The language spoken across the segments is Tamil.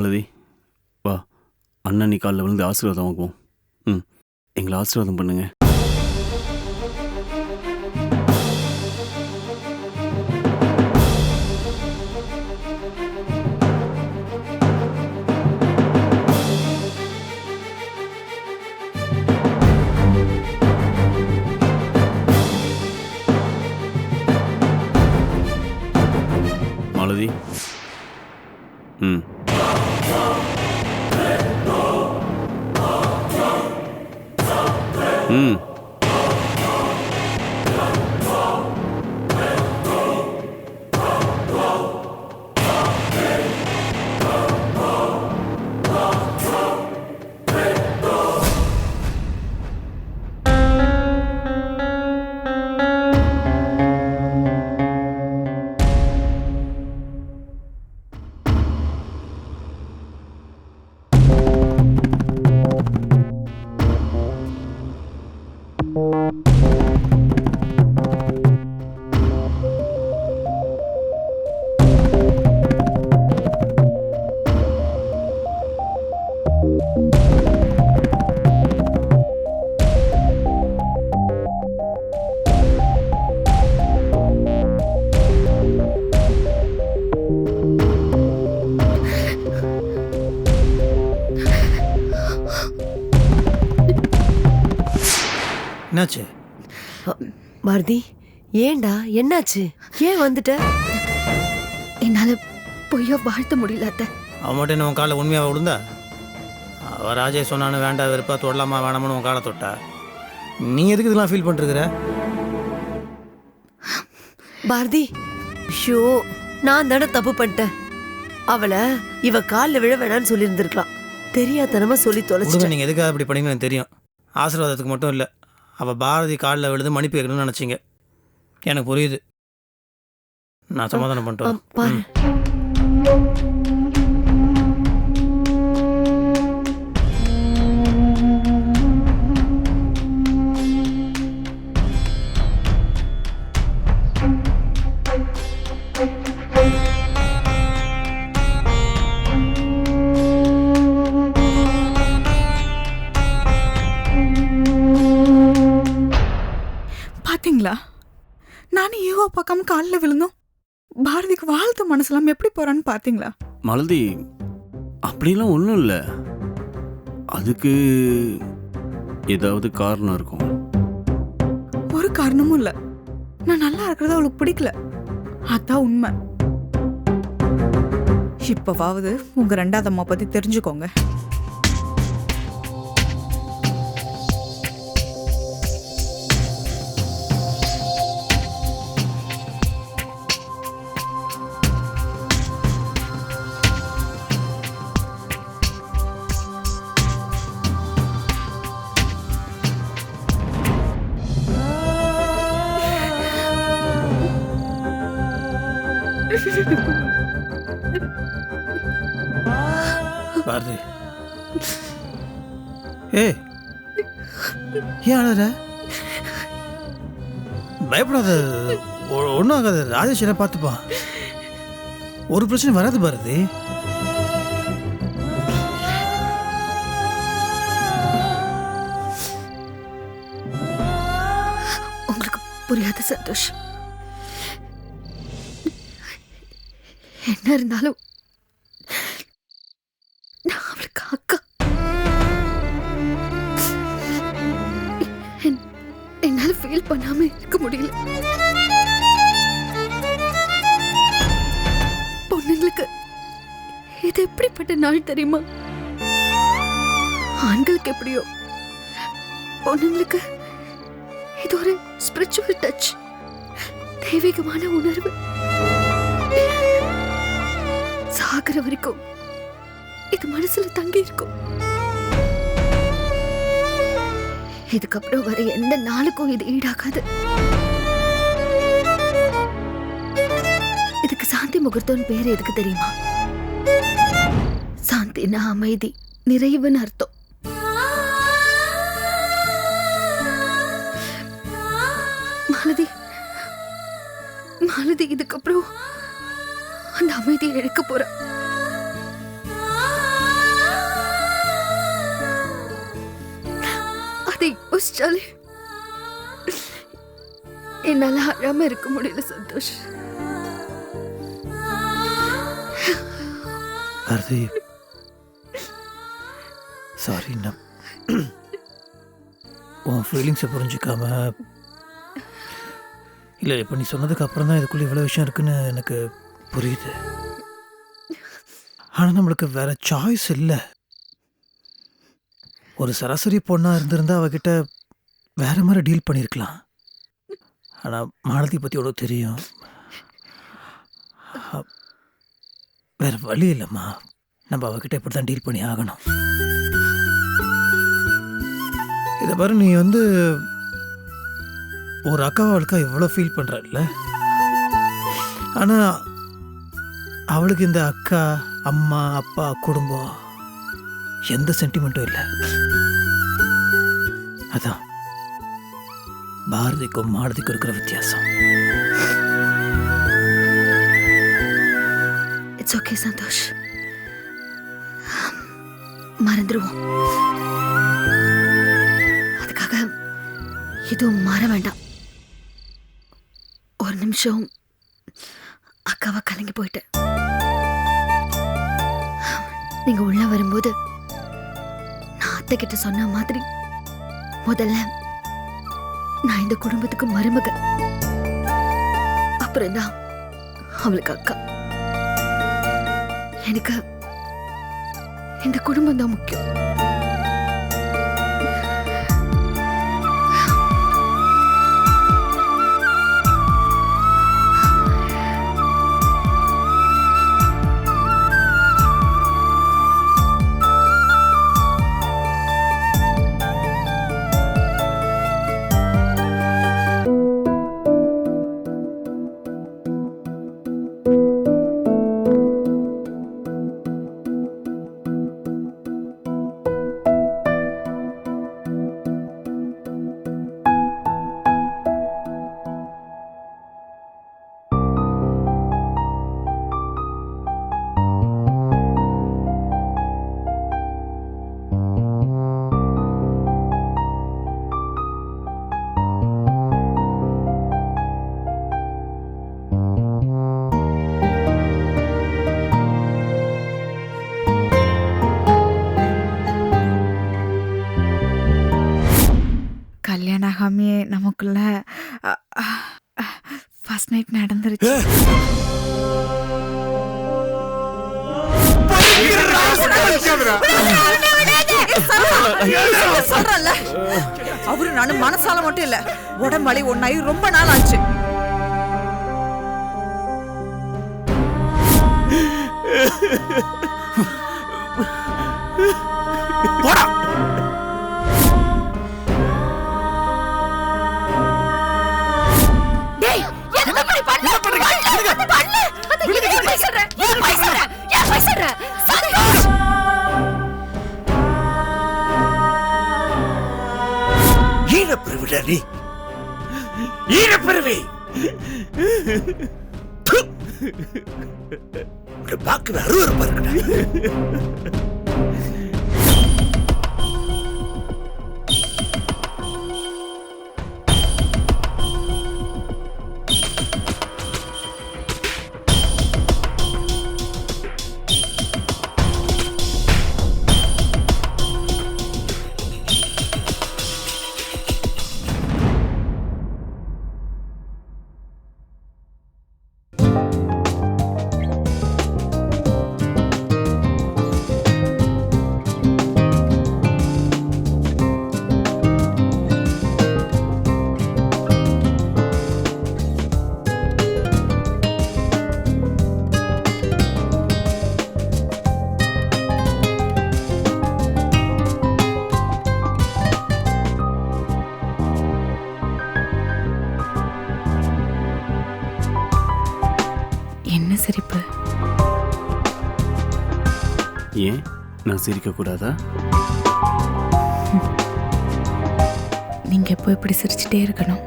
மாலதி வா. அண்ணன் நீ காலில் விழுந்து ஆசீர்வாதம் வாங்குவோம். ம். எங்களை ஆசீர்வாதம் பண்ணுங்கள் என்னாச்சு? பாரதி ஏன்டா? என்னாச்சு? ஏன் வந்துட்ட? என்னால பொய்யா வாழ்த்த முடியல அத்தை. அவன் மட்டும் என்ன உன் காலில் உண்மையாக விழுந்தா அவ ராஜேஷ் சொன்னான்னு வேண்டாம் வெறுப்பா தொடலாமா வேணாமான்னு உன் காலை தொட்டா. நீ எதுக்கு இதெல்லாம் ஃபீல் பண்ணிருக்கிற பாரதி ஷோ நான் தானே தப்பு பண்ணிட்டேன். அவளை இவ கால்ல விழ வேணாம்னு சொல்லி இருந்திருக்கலாம் தெரியாதனமா சொல்லி தொலைச்சிட்டேன். நீங்கள் எதுக்காக அப்படி பண்ணீங்கன்னு எனக்கு தெரியும். ஆசீர்வாதத்துக்கு மட்டும் இல்லை. அவள் பாரதி காலில் விழுந்து மன்னிப்பு கேட்கணும்னு நினச்சிங்க. எனக்கு புரியுது. நான் சமாதானம் பண்ணிட்டு வரேன். பார்க்காம காலில் விழுந்தோம். பாரதிக்கு வாழ்த்து மனசுலாம் எப்படி போறான்னு பாத்தீங்களா? மாலதி அப்படிலாம் ஒன்றும் இல்லை. அதுக்கு ஏதாவது காரணம் இருக்கும். ஒரு காரணமும் இல்ல. நான் நல்லா இருக்கிறது அவளுக்கு பிடிக்கல. அதான் உண்மை. இப்பவாவது உங்க ரெண்டாவது அம்மா பத்தி தெரிஞ்சுக்கோங்க. பாரதி ஏ ஏன் அழற பயப்படாத ஒன்றும் ஆகாது ராஜேஷ் என்ன பார்த்துப்பான். ஒரு பிரச்சனை வராது பாரதி. உங்களுக்கு புரியாத சந்தோஷம் என்ன இருந்தாலும் பண்ணாம இருக்க முடியல. பொண்ணுங்களுக்கு இது எப்படிப்பட்ட நாள் தெரியுமா? ஆண்களுக்கு எப்படியோ? பொண்ணுங்களுக்கு இது ஒரு ஸ்பிரிச்சுவல் டச் தெய்வீகமான உணர்வு. சாகிற வரைக்கும் இது மனசுல தங்கி இருக்கும் இதுக்கப்புறம் வர எந்த நாளுக்கும் இது ஈடாகாது. இதுக்கு சாந்தி முகூர்த்தம்னு பேர் எதுக்கு தெரியுமா? சாந்தினா அமைதி நிறைவுன்னு அர்த்தம். மாலதி மாலதி இதுக்கப்புறம் அந்த அமைதியை இழக்க போற. என்னால இருக்க முடியல சந்தோஷ். பாரதி சாரி நான் உன் ஃபீலிங்ஸை புரிஞ்சுக்காம இல்லை இப்போ நீ சொன்னதுக்கு அப்புறம் தான் இதுக்குள்ளே இவ்வளோ விஷயம் இருக்குன்னு எனக்கு புரியுது. ஆனால் நம்மளுக்கு வேற சாய்ஸ் இல்லை. ஒரு சராசரி பொண்ணாக இருந்திருந்தா அவகிட்ட வேற மாதிரி டீல் பண்ணியிருக்கலாம் ஆனால் மாலதி பற்றி எவ்வளோ தெரியும்? வேறு வழி இல்லைம்மா. நம்ம அவகிட்ட இப்படி தான் டீல் பண்ணி ஆகணும். இதை பாரு நீ வந்து ஒரு அக்காவாளுக்கா இவ்வளோ ஃபீல் பண்ணுறல்ல ஆனால் அவளுக்கு இந்த அக்கா அம்மா அப்பா குடும்பம் எந்த சென்டிமெண்ட்டும் இல்லை. அதான். பாரதிக்கும் மாரதிக்கும் இருக்கிற வித்தியாசம். இட்ஸ் ஓகே சந்தோஷ் மறந்துடுவோம் அதுக்காக எதுவும் மாற வேண்டாம். ஒரு நிமிஷம் அக்காவை கலங்கி போயிட்டேன். நீங்க உள்ள வரும்போது நான் அத்தை கிட்ட சொன்ன மாதிரி முதல்ல நான் இந்த குடும்பத்துக்கு மருமக அப்புறம் தான் அவளுக்கு அக்கா. எனக்கு இந்த குடும்பம் தான் முக்கியம். நைட் நடந்துருச்சு. அவரு நானும் மனசால மட்டும் இல்ல உடம்பளி ஒன்னாயி ரொம்ப நாள் ஆச்சு Ha ha ha. சிரிக்கக்கூடாதா? நீங்கள் எப்போ இப்படி சிரிச்சுட்டே இருக்கணும்?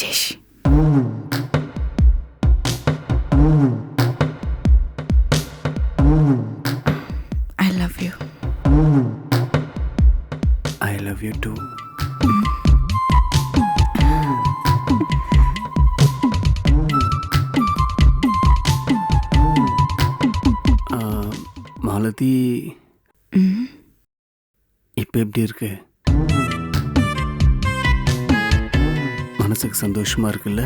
Rajesh I love you I love you too Malathi ம் இப்போ எப்படி இருக்கு? மனசுக்கு சந்தோஷமா இருக்குல்ல?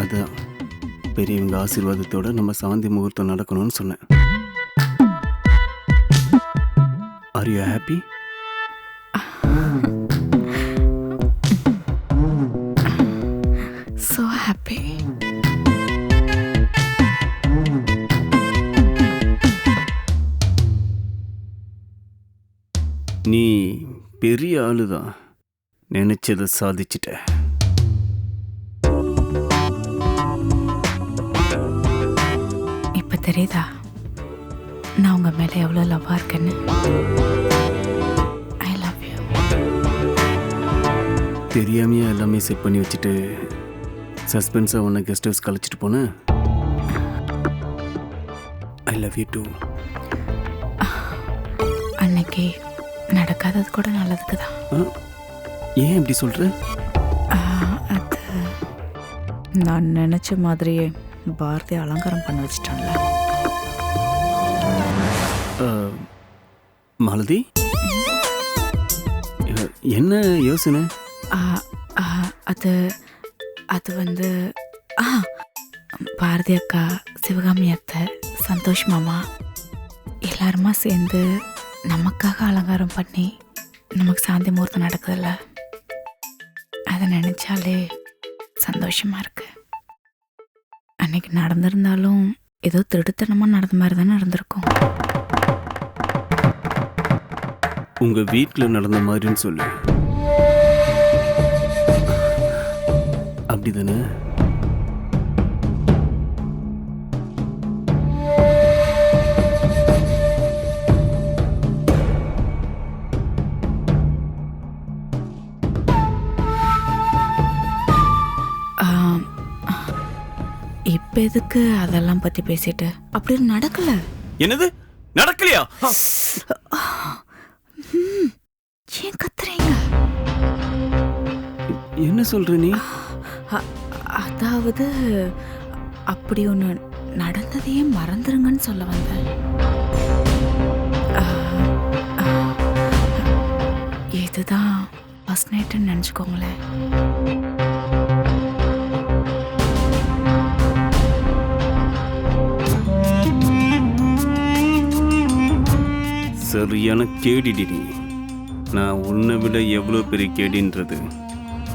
அதான். பெரியவங்க ஆசீர்வாதத்தோட நம்ம சாந்தி முகூர்த்தம் நடக்கணும்னு சொன்னேன். ஆர் யூ ஹாப்பி நினைச்சதை சாதிச்சிட்ட. இப்போ தெரியுதா? நான் உங்கள் மேலே எவ்வளோ லவ்வாக இருக்கேன்னு? ஐ லவ் யூ தெரியாமையே எல்லாமே செட் பண்ணி வச்சுட்டு சஸ்பென்ஸாக உன்னை கெஸ்ட் ஹவுஸ் கழிச்சிட்டு போனேன் ஐ லவ் யூ டூ அன்னைக்கு நடக்காதது கூட நல்லதுக்கு தான். ஏன் இப்படி சொல்கிற அது நான் நினச்ச மாதிரியே பாரதி அலங்காரம் பண்ண வச்சிட்டான்ல. மாலதி? என்ன யோசனை? அது அது வந்து ஆ பாரதி அக்கா சிவகாமி அத்தை சந்தோஷ் மாமா எல்லாருமா சேர்ந்து நமக்காக அலங்காரம் பண்ணி நமக்கு சாந்தி முகூர்த்தம் நடக்குதுல்ல. அதை நினைச்சாலே சந்தோஷமா இருக்கு. அன்னைக்கு நடந்திருந்தாலும் ஏதோ திருடுத்தனமாக நடந்த மாதிரி தானே நடந்திருக்கும். உங்க வீட்டில் நடந்த மாதிரின்னு சொல்லு. அப்படிதானே? எதுக்கு அதெல்லாம் பத்தி பேசிட்டு? அப்படி நடக்கல. என்னது? நடக்கலையா? ஏன் கத்துறீங்க? என்ன சொல்ற நீ? அதாவது அப்படி ஒன்று நடந்ததையே மறந்துருங்கன்னு சொல்ல வந்தேன். இதுதான் ஃபர்ஸ்ட் நைட்டுன்னு நினச்சிக்கோங்களேன். சரியான கேடிடி. நான் உன்னை விட எவ்வளோ பெரிய கேடின்றது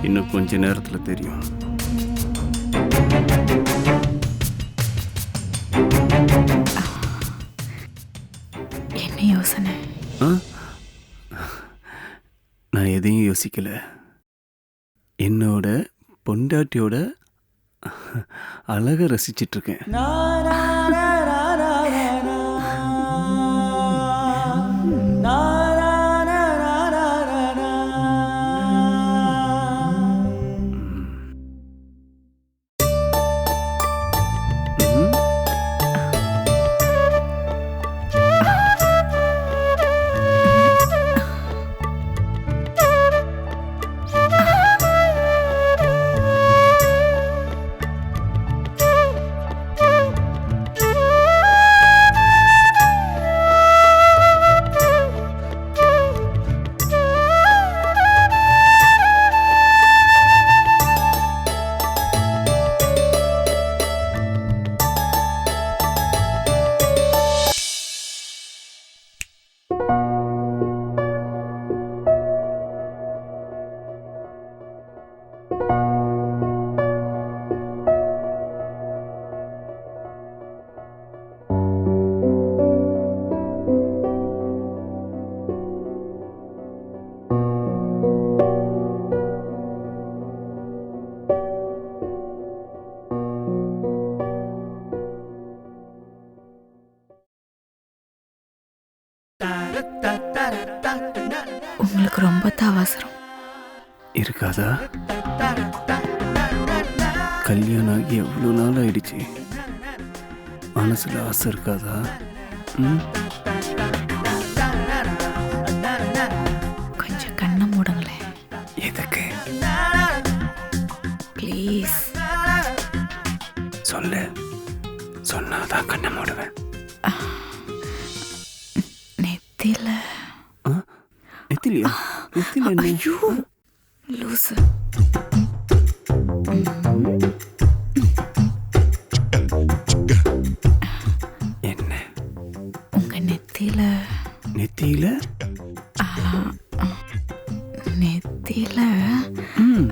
இன்னும் கொஞ்ச நேரத்தில் தெரியும். என்ன யோசனை? ஆ? நான் எதையும் யோசிக்கல. என்னோட பொண்டாட்டியோட அழகை ரசிச்சிட்டு இருக்காதா? கல்யாணம் ஆகி எவ்வளோ நாள் ஆயிடுச்சு? மனசுல ஆசை இருக்காதா? ம்? கொஞ்சம் கண்ணை மூடுங்களேன். எதுக்கு? ப்ளீஸ் சொல்லு. சொன்னாதான் கண்ணை மூடுவேன். நெத்தில? நெத்திலியா? நெத்தில ஐயோ. லூசு என்ன உங்க நெத்தியில நெத்தில ம்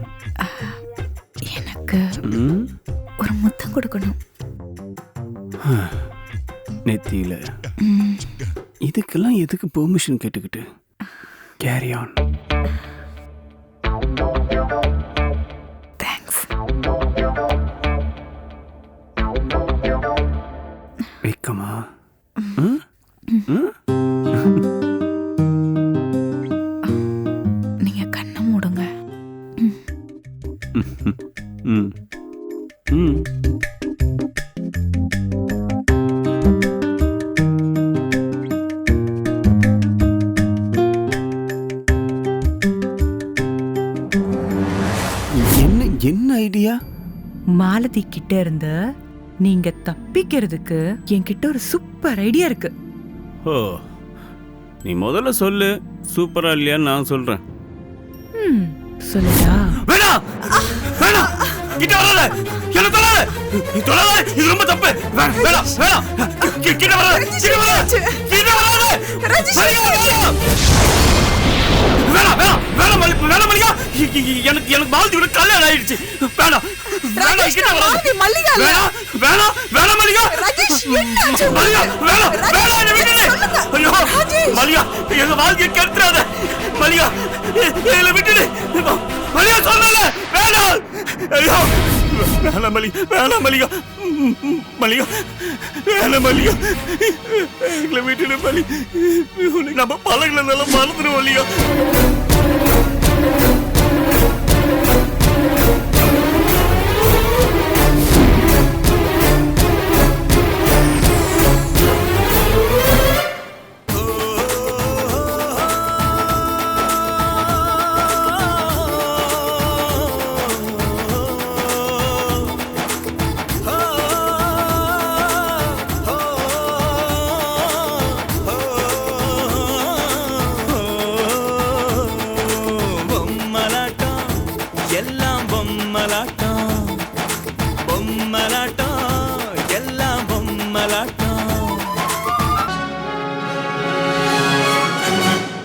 எனக்கு ஒரு முத்தம் கொடுக்கணும் நெத்தியில இதுக்கெல்லாம் எதுக்கு பெர்மிஷன் கேட்டுக்கிட்டு கேரி ஆன் வெக்கமா ம்? ம்? நீங்க கண்ணை மூடுங்க ம் ம் என்ன என்ன ஐடியா மாலதி கிட்ட இருந்து நீங்க தப்பிக்கிறதுக்கு என்கிட்ட ஒரு சூப்பர் ஐடியா இருக்கு. ஓ நீ முதல்ல சொல்லு. சூப்பரா இல்லையான்னு நான் சொல்றேன். ம், சொல்லுடா வேணாம் வேணாம் கிட்ட வராத! என்ன தொடாத நீ தொடாத இது ரொம்ப தப்பு. வே- வேணாம் வேணாம் கி- கிட்ட வராத! கிட்ட வராத! கிட்ட வராத! மல்லிகா, வேணாம் வேணாம் வேணாம் மல்லி வேணாம் மல்லிகா! எனக்கு எனக்கு பால்தி விட கல்யாணம் ஆயிடுச்சு. வேணாம். வேணாம் கிட்ட வராத. மல்லிகா வேணாம் வேணாம் வேணாம் மல்லிகா. மல்லிகா வேணாம் வேணாம் என்னை விட்டுடு ஐயோ மல்லிகா எங்க வாழ்க்கையை கெடுத்துறாத. மல்லிகா என்னை விட்டுடு. மல்லிகா சொல்லல வேணாம். ஐயோ வேணாம் மல்லி வேணாம் மல்லிகா. மல்லிகா வேணாம் மல்லிகா. எங்களை விட்டுடு மல்லி உனக்கு நம்ம பழகுனதால மறந்துடும் மல்லிகா.